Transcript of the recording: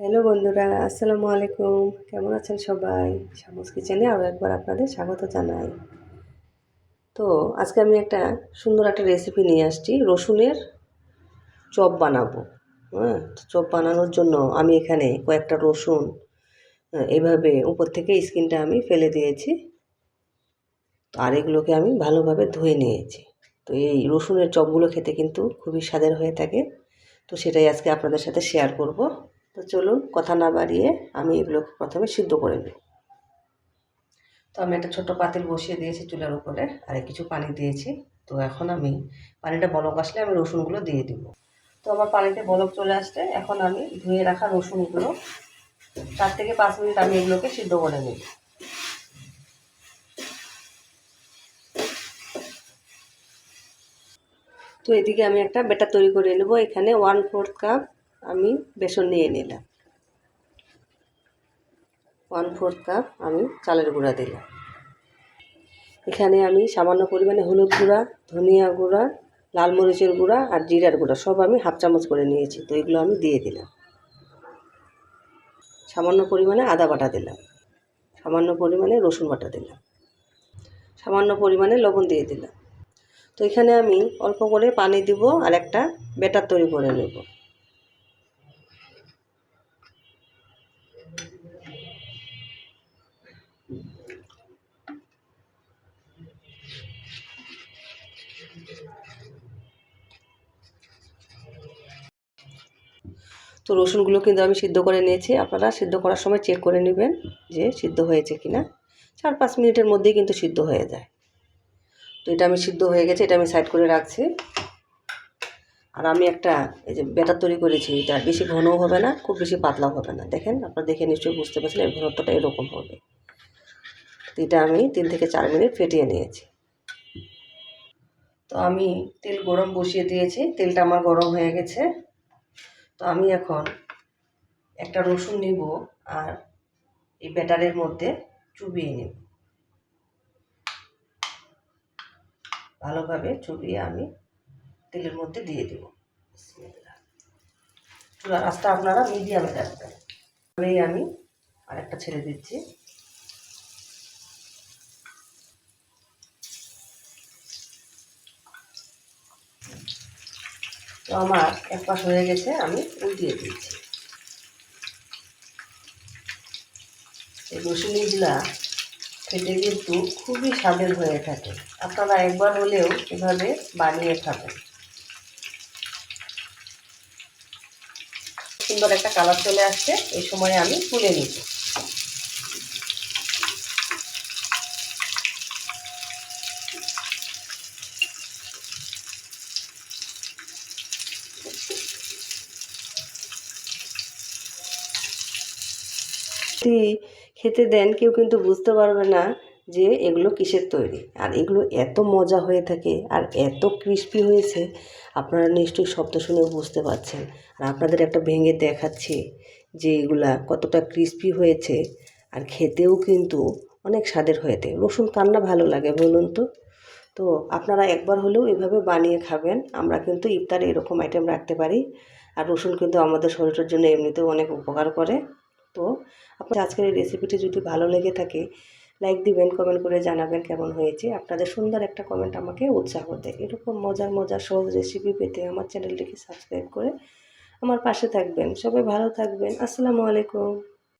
Hello বন্ধুরা আসসালামু আলাইকুম। কেমন আছেন সবাই? শামুস কিচেনে আরও একবার আপনাদের স্বাগত জানাই। তো আজকে আমি একটা সুন্দর একটা রেসিপি নিয়ে আসছি রসুনের চপ বানাবো। হ্যাঁ চপ বানানোর জন্য আমি এখানে কয়েকটা রসুন হ্যাঁ, এভাবে উপর থেকে স্কিনটা আমি ফেলে দিয়েছি। তো আর এগুলোকে আমি ভালোভাবে ধুয়ে নিয়েছি। তো এই রসুনের চপগুলো খেতে কিন্তু খুবই স্বাদের হয়ে থাকে। তো সেটাই আজকে আপনাদের সাথে শেয়ার করব। তো চলুন কথা না বাড়িয়ে আমি এগুলোকে প্রথমে সিদ্ধ করে নিই। তো আমি একটা ছোট পাতিল বসিয়ে দিয়েছি চুলার উপরে আর কিছু পানি দিয়েছি। তো এখন আমি পানিটা বলক আসলে আমি রসুনগুলো দিয়ে দিব। তো আমার পানিতে বলক চলে আসলে এখন আমি ধুয়ে রাখা রসুনগুলো। চার থেকে পাঁচ মিনিট আমি এগুলোকে সিদ্ধ করে নিই। তো এদিকে আমি একটা বেটার তৈরি করে নেব। এখানে ওয়ান ফোর্থ কাপ আমি বেসন নিয়ে নিলাম। ওয়ান ফোর্থ কাপ আমি চালের গুঁড়া দিলাম। এখানে আমি সামান্য পরিমাণে হলুদ গুঁড়া, ধনিয়া গুঁড়া, লাল মরিচের গুঁড়া আর জিরার গুঁড়া সব আমি হাফ চামচ করে নিয়েছি, তো এগুলো আমি দিয়ে দিলাম। সামান্য পরিমাণে আদা বাটা দিলাম। সামান্য পরিমাণে রসুন বাটা দিলাম। সামান্য পরিমাণে লবণ দিয়ে দিলাম। তো এখানে আমি অল্প করে পানি দিব আর একটা ব্যাটার তৈরি করে নেব। তো রসুনগুলো কিন্তু আমি সিদ্ধ করে নিয়েছি। আপনারা সিদ্ধ করার সময় চেক করে নেবেন যে সিদ্ধ হয়েছে কি না চার পাঁচ মিনিটের মধ্যেই কিন্তু সিদ্ধ হয়ে যায়। তো এটা আমি সিদ্ধ হয়ে গেছে, এটা আমি সাইড করে রাখছি। আর আমি একটা এই যে ব্যাটার তৈরি করেছি, এটা বেশি ঘনও হবে না, খুব বেশি পাতলাও হবে না। দেখেন, আপনারা দেখে নিশ্চয়ই বুঝতে পারছেন এই ঘনত্বটা এরকম হবে। এটা আমি তিন থেকে চার মিনিট ফেটিয়ে নিয়েছি। তো আমি তেল গরম বসিয়ে দিয়েছি, তেলটা আমার গরম হয়ে গেছে। তো আমি এখন একটা রসুন নিব আর এই ব্যাটারের মধ্যে চুবিয়ে নেব। ভালোভাবে চুবিয়ে আমি তেলের মধ্যে দিয়ে দেব। চুলার রাস্তা আপনারা মিডিয়ামে রাখবেন তাহলেই আমি আরেকটা ছেড়ে দিচ্ছি। তো আমার এক পাশ হয়ে গেছে, আমি উল্টিয়ে দিচ্ছি। এই রসুনিগুলা খেতে কিন্তু খুবই স্বাদের হয়ে থাকে। আপনারা একবার হলেও এভাবে বানিয়ে খাবেন। সুন্দর একটা কালার চলে আসছে, এই সময় আমি তুলে নিব। খেতে দেন, কেউ কিন্তু বুঝতে পারবে না যে এগুলো কিসের তৈরি? আর এগুলো এত মজা হয়ে থাকে আর এত ক্রিস্পি হয়েছে, আপনারা নিশ্চয়ই শব্দ শুনে বুঝতে পারছেন। আর আপনাদের একটা ভেঙে দেখাচ্ছি যে এগুলা কতটা ক্রিস্পি হয়েছে আর খেতেও কিন্তু অনেক স্বাদের হয়েছে রসুন কান্না ভালো লাগে, বলুন তো। তো আপনারা একবার হলেও এভাবে বানিয়ে খাবেন, আমরা কিন্তু ইফতারে এরকম আইটেম রাখতে পারি। আর রসুন কিন্তু আমাদের শরীরের জন্য এমনিতেও অনেক উপকার করে। তো আপনার আজকের এই রেসিপিটি যদি ভালো লেগে থাকে লাইক দিবেন কমেন্ট করে জানাবেন কেমন হয়েছে। আপনাদের সুন্দর একটা কমেন্ট আমাকে উৎসাহ দেয়। এরকম মজার মজার, সহজ রেসিপি পেতে আমার চ্যানেলটিকে সাবস্ক্রাইব করে আমার পাশে থাকবেন। সবাই ভালো থাকবেন। আসসালামু আলাইকুম।